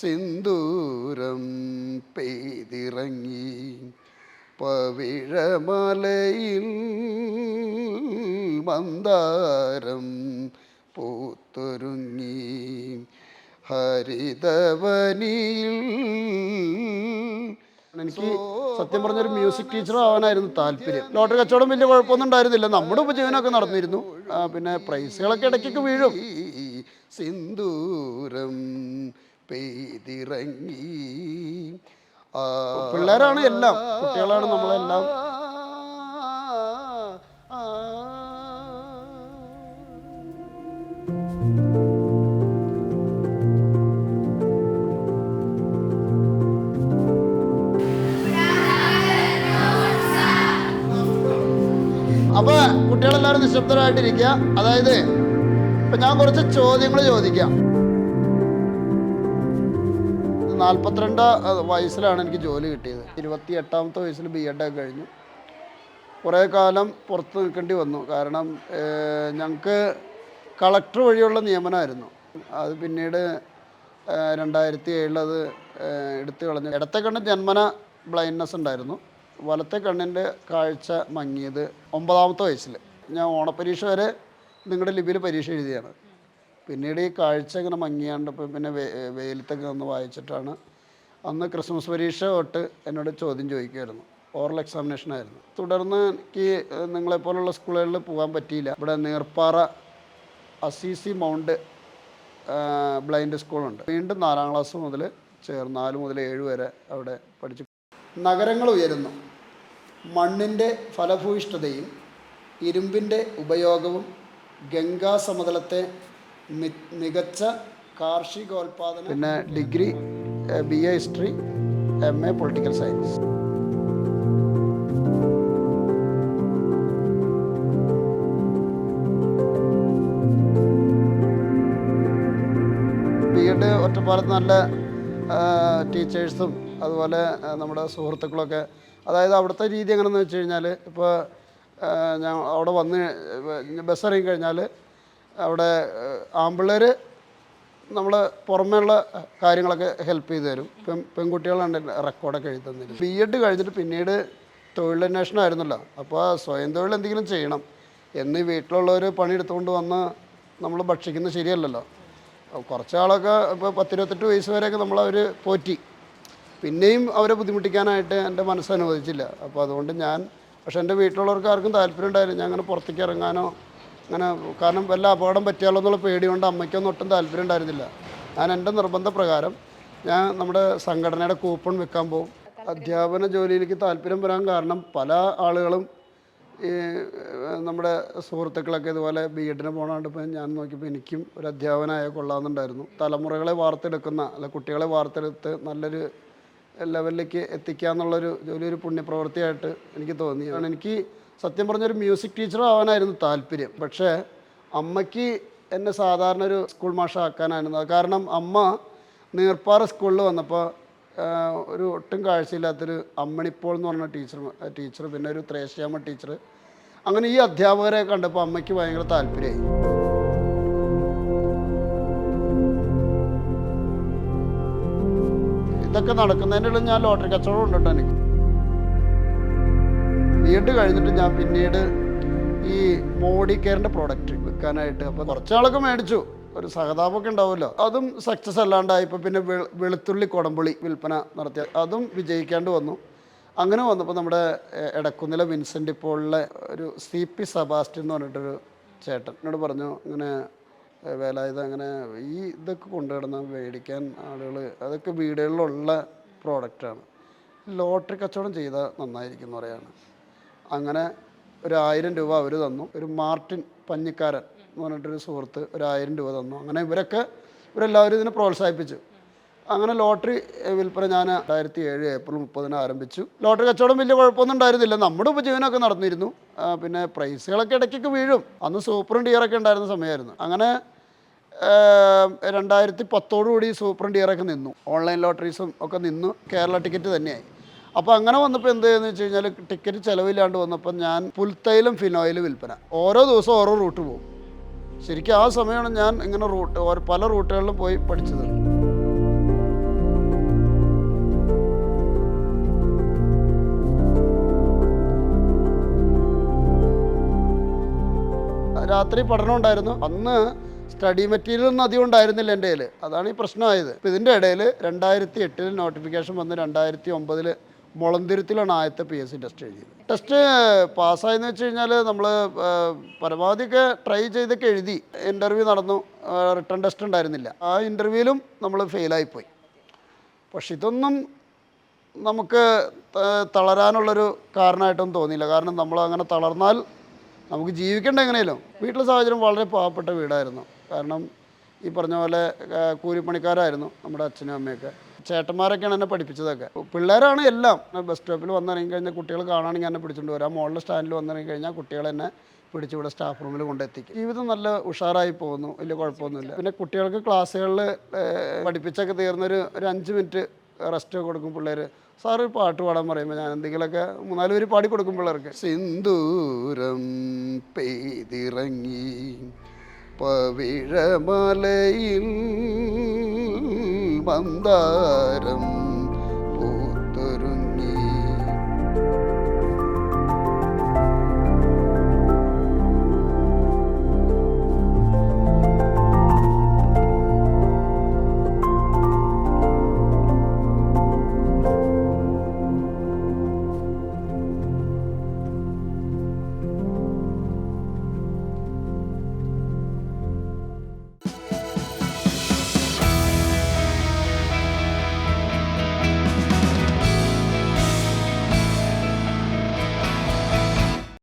സിന്ദൂരം പെയ്തിറങ്ങി പവിഴമലയിൽ മന്ദാരം പൂത്തൊരുങ്ങി ഹരിതവനിയിൽ എനിക്ക് സത്യം പറഞ്ഞൊരു മ്യൂസിക് ടീച്ചർ ആവാനായിരുന്നു താല്പര്യം. ലോട്ടറി കച്ചവടം വലിയ കുഴപ്പമൊന്നും ഉണ്ടായിരുന്നില്ല. നമ്മുടെ ഉപജീവനമൊക്കെ നടന്നിരുന്നു. പിന്നെ പ്രൈസുകളൊക്കെ ഇടയ്ക്കൊക്കെ വീഴും. സിന്ദൂരം പെയ്തിറങ്ങി. പിള്ളേരാണ് എല്ലാം. കുട്ടികളാണ് നമ്മളെല്ലാം. അപ്പൊ കുട്ടികളെല്ലാവരും നിശബ്ദരായിട്ടിരിക്കുക. അതായത് ഇപ്പൊ ഞാൻ കുറച്ച് ചോദ്യങ്ങൾ ചോദിക്കാം. നാൽപ്പത്തിരണ്ട് വയസ്സിലാണ് എനിക്ക് ജോലി കിട്ടിയത്. ഇരുപത്തി എട്ടാമത്തെ വയസ്സിൽ ബി എഡ് ഒക്കെ കഴിഞ്ഞു. കുറേ കാലം പുറത്ത് നിൽക്കേണ്ടി വന്നു. കാരണം ഞങ്ങൾക്ക് കളക്ടർ വഴിയുള്ള നിയമനമായിരുന്നു അത് പിന്നീട് രണ്ടായിരത്തി ഏഴിൽ അത് എടുത്തു കളഞ്ഞു. ഇടത്തെ കണ്ണ് ജന്മന ബ്ലൈൻഡ്നെസ് ഉണ്ടായിരുന്നു. വലത്തെ കണ്ണിന്റെ കാഴ്ച മങ്ങിയത് ഒമ്പതാമത്തെ വയസ്സിൽ. ഞാൻ ഓണപ്പരീക്ഷ വരെ നിങ്ങളുടെ ലിപിയിൽ പരീക്ഷ എഴുതിയാണ്. പിന്നീട് ഈ കാഴ്ച ഇങ്ങനെ മങ്ങിയാണ്ടപ്പോൾ പിന്നെ വെയിലത്തൊക്കെ ഒന്ന് വായിച്ചിട്ടാണ് അന്ന് ക്രിസ്മസ് പരീക്ഷ തൊട്ട് എന്നോട് ചോദ്യം ചോദിക്കുമായിരുന്നു ഓറൽ എക്സാമിനേഷൻ ആയിരുന്നു. തുടർന്ന് എനിക്ക് നിങ്ങളെപ്പോലുള്ള സ്കൂളുകളിൽ പോകാൻ പറ്റിയില്ല. ഇവിടെ നീർപ്പാറ അസീസി മൗണ്ട് ബ്ലൈൻഡ് സ്കൂളുണ്ട്. വീണ്ടും നാലാം ക്ലാസ് മുതൽ ചേർന്ന് നാല് മുതൽ ഏഴ് വരെ അവിടെ പഠിച്ചു. നഗരങ്ങൾ ഉയരുന്നു. മണ്ണിന്റെ ഫലഭൂയിഷ്ഠതയും ഇരുമ്പിന്റെ ഉപയോഗവും ഗംഗാ സമതലത്തെ മികച്ച കാർഷികോൽപാദനം പിന്നെ degree B A history M A political science. B Ed ഒറ്റപ്പാലത്ത് നല്ല ടീച്ചേഴ്സും അതുപോലെ നമ്മുടെ സുഹൃത്തുക്കളൊക്കെ. അതായത് അവിടുത്തെ രീതി എങ്ങനെയെന്ന് വെച്ച് കഴിഞ്ഞാൽ ഇപ്പോൾ ഞാൻ അവിടെ വന്ന് ബസ് ഇറങ്ങി കഴിഞ്ഞാൽ അവിടെ ആമ്പിള്ളേർ നമ്മൾ പുറമേയുള്ള കാര്യങ്ങളൊക്കെ ഹെൽപ്പ് ചെയ്തു തരും. പെൺ പെൺകുട്ടികളാണ് റെക്കോർഡൊക്കെ എഴുതി തന്നിരുന്നത് ബി എഡ് കഴിഞ്ഞിട്ട് പിന്നീട് തൊഴിലന്വേഷണം ആയിരുന്നല്ലോ. അപ്പോൾ സ്വയം തൊഴിൽ എന്തെങ്കിലും ചെയ്യണം. എന്ന് വീട്ടിലുള്ളവർ പണിയെടുത്തുകൊണ്ട് വന്ന് നമ്മൾ ഭക്ഷിക്കുന്നത് ശരിയല്ലല്ലോ. കുറച്ച് ആളൊക്കെ ഇപ്പോൾ പത്തിരുപത്തെട്ട് വയസ്സ് വരെയൊക്കെ നമ്മളവർ പോറ്റി. പിന്നെയും അവരെ ബുദ്ധിമുട്ടിക്കാനായിട്ട് എന്റെ മനസ്സ് അനുവദിച്ചില്ല. അപ്പോൾ അതുകൊണ്ട് ഞാൻ പക്ഷേ എന്റെ വീട്ടിലുള്ളവർക്ക് ആർക്കും താല്പര്യം ഉണ്ടായില്ല. ഞാൻ അങ്ങനെ പുറത്തേക്ക് ഇറങ്ങാനോ അങ്ങനെ കാരണം വല്ല അപകടം പറ്റിയാലോ എന്നുള്ള പേടി കൊണ്ട് അമ്മയ്ക്കൊന്നും ഒട്ടും താല്പര്യം ഉണ്ടായിരുന്നില്ല. ഞാൻ എന്റെ നിർബന്ധപ്രകാരം ഞാൻ നമ്മുടെ സംഘടനയുടെ കൂപ്പൺ വിൽക്കാൻ പോകും. അധ്യാപന ജോലിയിലേക്ക് താല്പര്യം വരാൻ കാരണം പല ആളുകളും ഈ നമ്മുടെ സുഹൃത്തുക്കളൊക്കെ ഇതുപോലെ ബി എഡിന് പോകണോണ്ടിപ്പോൾ ഞാൻ നോക്കിയപ്പോൾ എനിക്കും ഒരു അധ്യാപനമായ കൊള്ളാമെന്നുണ്ടായിരുന്നു. തലമുറകളെ വാർത്തെടുക്കുന്ന അല്ല കുട്ടികളെ വാർത്തെടുത്ത് നല്ലൊരു ലെവലിലേക്ക് എത്തിക്കുക എന്നുള്ളൊരു ജോലി ഒരു പുണ്യപ്രവൃത്തിയായിട്ട് എനിക്ക് തോന്നി. കാരണം എനിക്ക് സത്യം പറഞ്ഞൊരു മ്യൂസിക് ടീച്ചർ ആവാനായിരുന്നു താല്പര്യം. പക്ഷേ അമ്മയ്ക്ക് എന്നെ സാധാരണ ഒരു സ്കൂൾ മാഷാക്കാനായിരുന്നു കാരണം അമ്മ നീർപ്പാറ സ്കൂളിൽ വന്നപ്പോൾ ഒരു ഒട്ടും കാഴ്ചയില്ലാത്തൊരു അമ്മണിപ്പോൾ എന്ന് പറഞ്ഞ ടീച്ചർ ടീച്ചർ പിന്നെ ഒരു ത്രേശ്യാമ ടീച്ചർ അങ്ങനെ ഈ അധ്യാപകരെ കണ്ടപ്പോൾ അമ്മയ്ക്ക് ഭയങ്കര താല്പര്യമായി. ഇതൊക്കെ നടക്കുന്നതിന്റെ ഇടയിൽ ഞാൻ ലോട്ടറി കച്ചവടം ഉണ്ട് കേട്ടോ എനിക്ക്? ബി കഴിഞ്ഞിട്ട് ഞാൻ പിന്നീട് ഈ മോഡി കെയറിന്റെ പ്രോഡക്റ്റ് വിൽക്കാനായിട്ട് അപ്പോൾ കുറച്ചാളൊക്കെ മേടിച്ചു. ഒരു സഹതാപമൊക്കെ ഉണ്ടാവുമല്ലോ. അതും സക്സസ് അല്ലാണ്ടായി. അല്ലാണ്ടായപ്പോൾ പിന്നെ വെളുത്തുള്ളി കുടംപുളി വിൽപ്പന നടത്തിയ അതും വിജയിക്കാണ്ട് വന്നു. അങ്ങനെ വന്നപ്പോൾ നമ്മുടെ എടക്കുന്നില വിൻസെന്റ് ഇപ്പോളിലെ ഒരു സി പി സെബാസ്റ്റ്യൻ എന്ന് പറഞ്ഞിട്ടൊരു ചേട്ടൻ എന്നോട് പറഞ്ഞു ഇങ്ങനെ വേലായുധ അങ്ങനെ ഈ ഇതൊക്കെ കൊണ്ടുവരുന്ന മേടിക്കാൻ ആളുകൾ അതൊക്കെ വീടുകളിലുള്ള പ്രോഡക്റ്റാണ് ലോട്ടറി കച്ചവടം ചെയ്താൽ നന്നായിരിക്കും എന്ന് പറയാണ്. അങ്ങനെ ഒരു ആയിരം രൂപ അവർ തന്നു. ഒരു മാർട്ടിൻ പഞ്ഞിക്കാരൻ എന്ന് പറഞ്ഞിട്ടൊരു സുഹൃത്ത് ഒരു ആയിരം രൂപ തന്നു. അങ്ങനെ ഇവരൊക്കെ ഇവരെല്ലാവരും ഇതിനെ പ്രോത്സാഹിപ്പിച്ചു. അങ്ങനെ ലോട്ടറി വിൽപ്പന ഞാൻ രണ്ടായിരത്തി ഏഴ് ഏപ്രിൽ മുപ്പതിന് ആരംഭിച്ചു. ലോട്ടറി കച്ചവടം വലിയ കുഴപ്പമൊന്നും ഉണ്ടായിരുന്നില്ല. നമ്മുടെ ഉപജീവനമൊക്കെ നടന്നിരുന്നു. പിന്നെ പ്രൈസുകളൊക്കെ ഇടയ്ക്കൊക്കെ വീഴും. അന്ന് സൂപ്പറും ഡിയറൊക്കെ ഉണ്ടായിരുന്ന സമയമായിരുന്നു. അങ്ങനെ രണ്ടായിരത്തി പത്തോടുകൂടി സൂപ്പറും ഡിയറൊക്കെ നിന്നു. ഓൺലൈൻ ലോട്ടറീസും ഒക്കെ നിന്നു. കേരള ടിക്കറ്റ് തന്നെയായി. അപ്പോൾ അങ്ങനെ വന്നപ്പോൾ എന്ത് ചെയ്യുന്നു വെച്ച് കഴിഞ്ഞാൽ ടിക്കറ്റ് ചിലവില്ലാണ്ട് വന്നപ്പോൾ ഞാൻ പുൽത്തൈലും ഫിനോയിലും വിൽപ്പന. ഓരോ ദിവസവും ഓരോ റൂട്ട് പോകും. ശരിക്കും ആ സമയമാണ് ഞാൻ ഇങ്ങനെ റൂട്ട് പല റൂട്ടുകളിലും പോയി പഠിച്ചത്. രാത്രി പഠനം ഉണ്ടായിരുന്നു. അന്ന് സ്റ്റഡി മെറ്റീരിയൽ ഒന്നും അധികം ഉണ്ടായിരുന്നില്ല എന്റെ കയ്യിൽ അതാണ് ഈ പ്രശ്നമായത്. ഇതിന്റെ ഇടയിൽ രണ്ടായിരത്തി എട്ടിൽ നോട്ടിഫിക്കേഷൻ വന്ന് രണ്ടായിരത്തി ഒമ്പതിൽ മുളന്തിരുത്തിലാണ് ആദ്യത്തെ പി എസ് സി ടെസ്റ്റ് എഴുതിയത്. ടെസ്റ്റ് പാസ്സായെന്ന് വെച്ച് കഴിഞ്ഞാൽ നമ്മൾ പരമാവധിയൊക്കെ ട്രൈ ചെയ്തൊക്കെ എഴുതി ഇന്റർവ്യൂ നടന്നു. റിട്ടേൺ ടെസ്റ്റ് ഉണ്ടായിരുന്നില്ല. ആ ഇന്റർവ്യൂവിലും നമ്മൾ ഫെയിലായിപ്പോയി പക്ഷെ ഇതൊന്നും നമുക്ക് തളരാനുള്ളൊരു കാരണമായിട്ടൊന്നും തോന്നിയില്ല. കാരണം നമ്മൾ അങ്ങനെ തളർന്നാൽ നമുക്ക് ജീവിക്കേണ്ട എങ്ങനെയല്ലോ വീട്ടിലെ സാഹചര്യം വളരെ പാവപ്പെട്ട വീടായിരുന്നു. കാരണം ഈ പറഞ്ഞ പോലെ കൂലിപ്പണിക്കാരായിരുന്നു നമ്മുടെ അച്ഛനും അമ്മയൊക്കെ. ചേട്ടന്മാരൊക്കെയാണ് എന്നെ പഠിപ്പിച്ചതൊക്കെ. പിള്ളേരാണ് എല്ലാം. ബസ് സ്റ്റോപ്പിൽ വന്നിറങ്ങി കഴിഞ്ഞാൽ കുട്ടികൾ കാണുകയാണെങ്കിൽ എന്നെ പിടിച്ചുകൊണ്ട് വരാം. മോളിലെ സ്റ്റാൻഡിൽ വന്നിറങ്ങി കഴിഞ്ഞാൽ കുട്ടികൾ എന്നെ പിടിച്ച് സ്റ്റാഫ് റൂമിൽ കൊണ്ടെത്തിക്കും ജീവിതം നല്ല ഉഷാറായി പോകുന്നു. വലിയ കുഴപ്പമൊന്നുമില്ല. പിന്നെ കുട്ടികൾക്ക് ക്ലാസ്സുകളിൽ പഠിപ്പിച്ചൊക്കെ തീർന്നൊരു ഒരു അഞ്ച് മിനിറ്റ് റെസ്റ്റ് കൊടുക്കും പിള്ളേർ സാറ് പാട്ട് പാടാൻ പറയുമ്പോൾ ഞാൻ എന്തെങ്കിലുമൊക്കെ മൂന്നാൽ പേര് പാടി കൊടുക്കും പിള്ളേർക്ക്. സിന്ദൂരം പെയ്തിറങ്ങി പവിഴമലയിൽ മന്ദാരം